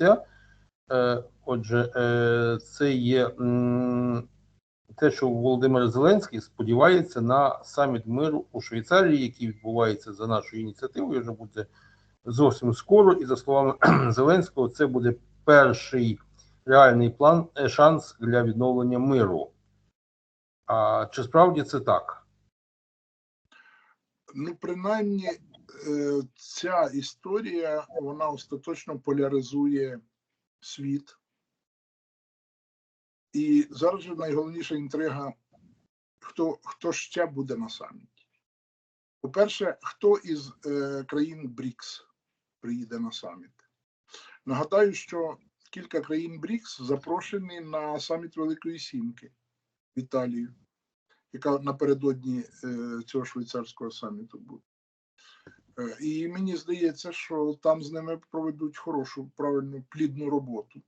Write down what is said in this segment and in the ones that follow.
місця. Е, Отже, е, це є те, що Володимир Зеленський сподівається на саміт миру у Швейцарії, який відбувається за нашою ініціативою, вже буде зовсім скоро. І за словами Зеленського, це буде перший реальний план е, шанс для відновлення миру. А чи справді це так? Ну, принаймні, ця історія вона остаточно поляризує світ. І зараз же найголовніша інтрига, хто, хто ще буде на саміті. По-перше, хто із е, країн БРІКС приїде на саміт? Нагадаю, що кілька країн БРІКС запрошені на саміт Великої Сімки в Італію, яка напередодні е, цього швейцарського саміту буде. Е, І мені здається, що там з ними проведуть хорошу, правильну, плідну роботу.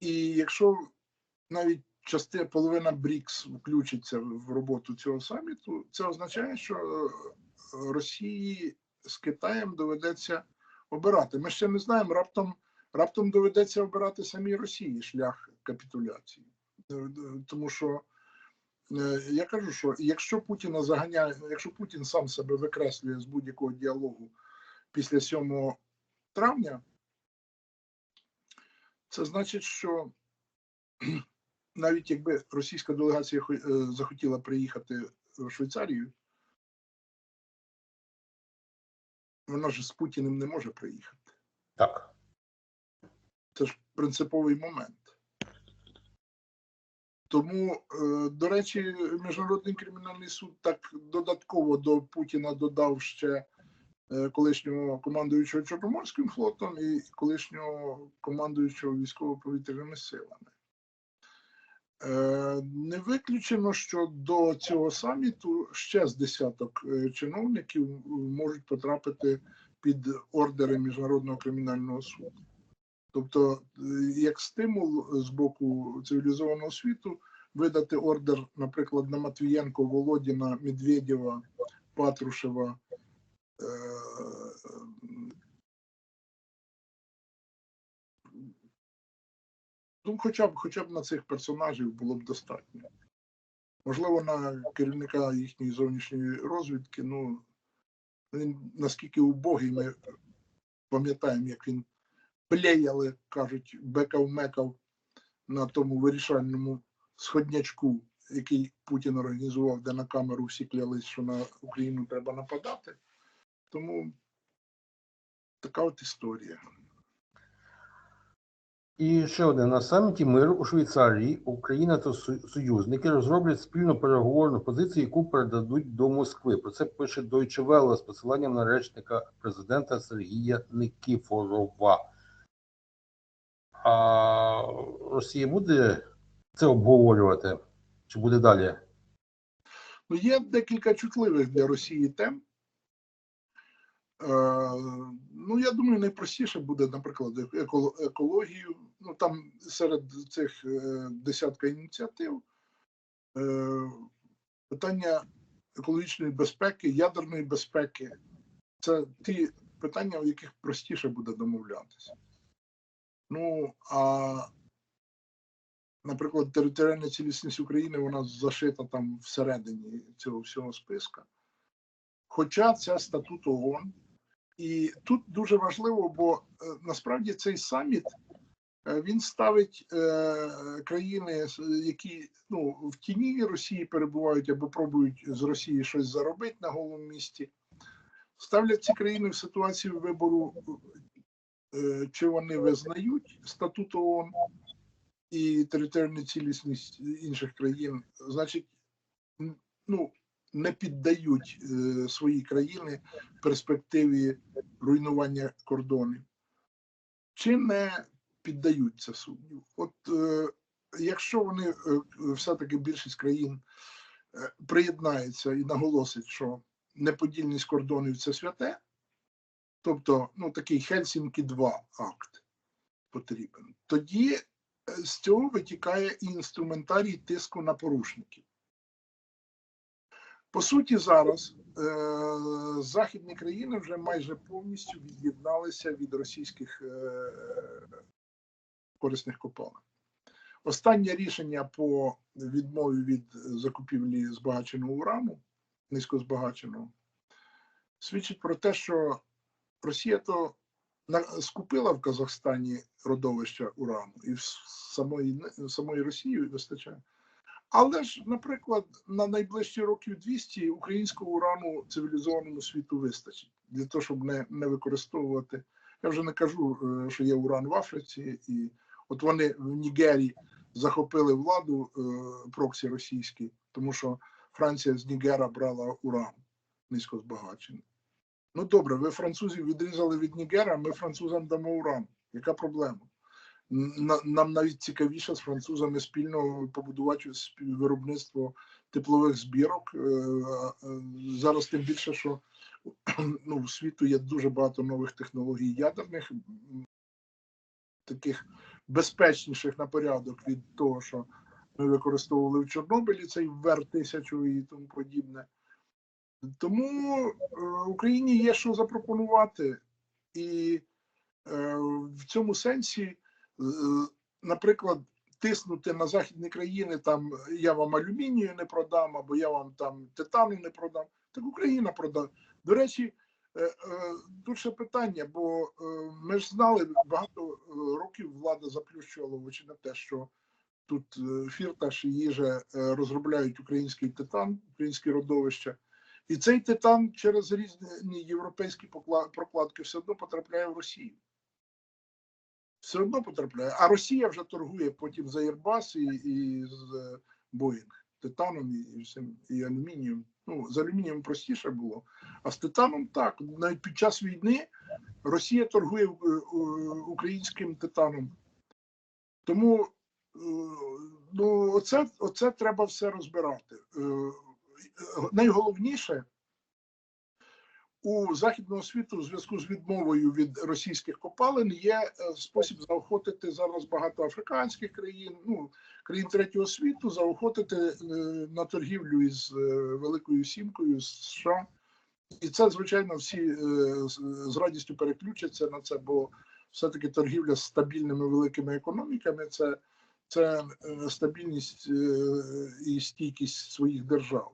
І якщо навіть частина половина БРІКС включиться в роботу цього саміту, це означає, що е, Росії з Китаєм доведеться обирати. Ми ще не знаємо, раптом, раптом доведеться обирати самій Росії шлях капітуляції. Е, Тому що я кажу, що якщо Путіна заганяє, якщо Путін сам себе викреслює з будь-якого діалогу після 7 травня, це значить, що навіть якби російська делегація е, захотіла приїхати в Швейцарію, вона ж з Путіним не може приїхати. Так. Це ж принциповий момент. Тому, е, до речі, Міжнародний кримінальний суд так додатково до Путіна додав ще е, колишнього командуючого Чорноморським флотом і колишнього командуючого військово-повітряними силами. Е, Не виключено, що до цього саміту ще з десяток чиновників можуть потрапити під ордери Міжнародного кримінального суду. Тобто, е, як стимул з боку цивілізованого світу видати ордер, наприклад, на Матвієнко, Володіна, Медведєва, Патрушева. е, Ну, хоча б, хоча б на цих персонажів було б достатньо. Можливо, на керівника їхньої зовнішньої розвідки, ну він наскільки убогий, ми пам'ятаємо, як він плеяли, кажуть, бекав-мекав на тому вирішальному сходнячку, який Путін організував, де на камеру всі клялись, що на Україну треба нападати. Тому така от історія. І ще одне на саміті миру у Швейцарії Україна та союзники розроблять спільну переговорну позицію, яку передадуть до Москви. Про це пише Deutsche Welle з посиланням на речника президента Сергія Никіфорова. А Росія буде це обговорювати? Чи буде далі? Ну, є декілька чутливих для Росії тем. Е, ну, я думаю, найпростіше буде, наприклад, екологію. Ну, там серед цих е, десятка ініціатив е, питання екологічної безпеки, ядерної безпеки це ті питання, в яких простіше буде домовлятися. Ну, а наприклад, територіальна цілісність України вона зашита там всередині цього всього списка. Хоча це статут ООН. І тут дуже важливо, бо е, насправді цей саміт е, він ставить е, країни, які ну, в тіні Росії перебувають або пробують з Росії щось заробити на голому місці. Ставлять ці країни в ситуацію вибору, е, чи вони визнають статут ООН, і територіальну цілісність інших країн, значить, ну, не піддають е, свої країни перспективі руйнування кордонів, чи не піддаються сумніву. От е, якщо вони е, все-таки більшість країн е, приєднаються і наголосять, що неподільність кордонів це святе, тобто ну, такий Хельсінкі 2 акт потрібен, тоді е, з цього витікає і інструментарій тиску на порушників. По суті, зараз е, західні країни вже майже повністю від'єдналися від російських е, корисних копалин. Останнє рішення по відмові від закупівлі збагаченого урану, низькозбагаченого, свідчить про те, що Росія то скупила в Казахстані родовища урану, і в самої, самої Росії вистачає. Але ж, наприклад, на найближчі років 200 українського урану цивілізованому світу вистачить для того, щоб не, не використовувати. Я вже не кажу, е, що є уран в Африці, і от вони в Нігерії захопили владу е, проксі російські, тому що Франція з Нігера брала уран низькозбагачений. Ну добре, ви французів відрізали від Нігера, ми французам дамо уран. Яка проблема? Нам навіть цікавіше з французами спільно побудувати виробництво теплових збірок. Е, е, Зараз тим більше, що ну, в світу є дуже багато нових технологій ядерних, таких безпечніших на порядок від того, що ми використовували в Чорнобилі, цей вер тисячу і тому подібне. Тому е, Україні є що запропонувати, і е, в цьому сенсі, е, наприклад, тиснути на західні країни, там я вам алюмінію не продам, або я вам там титану не продам. Так Україна продає. До речі, е, е, ще питання, бо ми ж знали багато років влада заплющувала очі на те, що тут Фірташ і їжа розробляють український титан, українські родовища. І цей титан через різні європейські прокладки все одно потрапляє в Росію. Все одно потрапляє. А Росія вже торгує потім за Airbus і, і з Боїнг, титаном і, всім, і алюмінієм. Ну, з алюмінієм простіше було. А з титаном так. Навіть під час війни Росія торгує е, е, українським титаном. Тому е, ну, оце, оце треба все розбирати. Найголовніше у західного світу у зв'язку з відмовою від російських копалин є е, спосіб заохотити зараз багато африканських країн, ну країн третього світу, заохотити е, на торгівлю із е, Великою Сімкою з США. І це, звичайно, всі з- радістю переключаться на це, бо все-таки торгівля з стабільними великими економіками це, це стабільність і стійкість своїх держав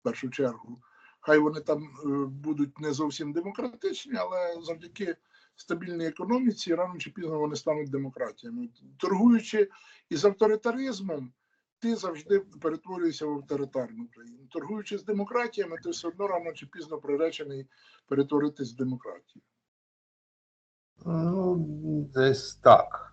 в першу чергу. Хай вони там е, будуть не зовсім демократичні, але завдяки стабільній економіці рано чи пізно вони стануть демократіями. Торгуючи із авторитаризмом, ти завжди перетворюєшся в авторитарну країну. Торгуючи з демократіями, ти все одно рано чи пізно приречений перетворитись в демократію. Ну, десь так.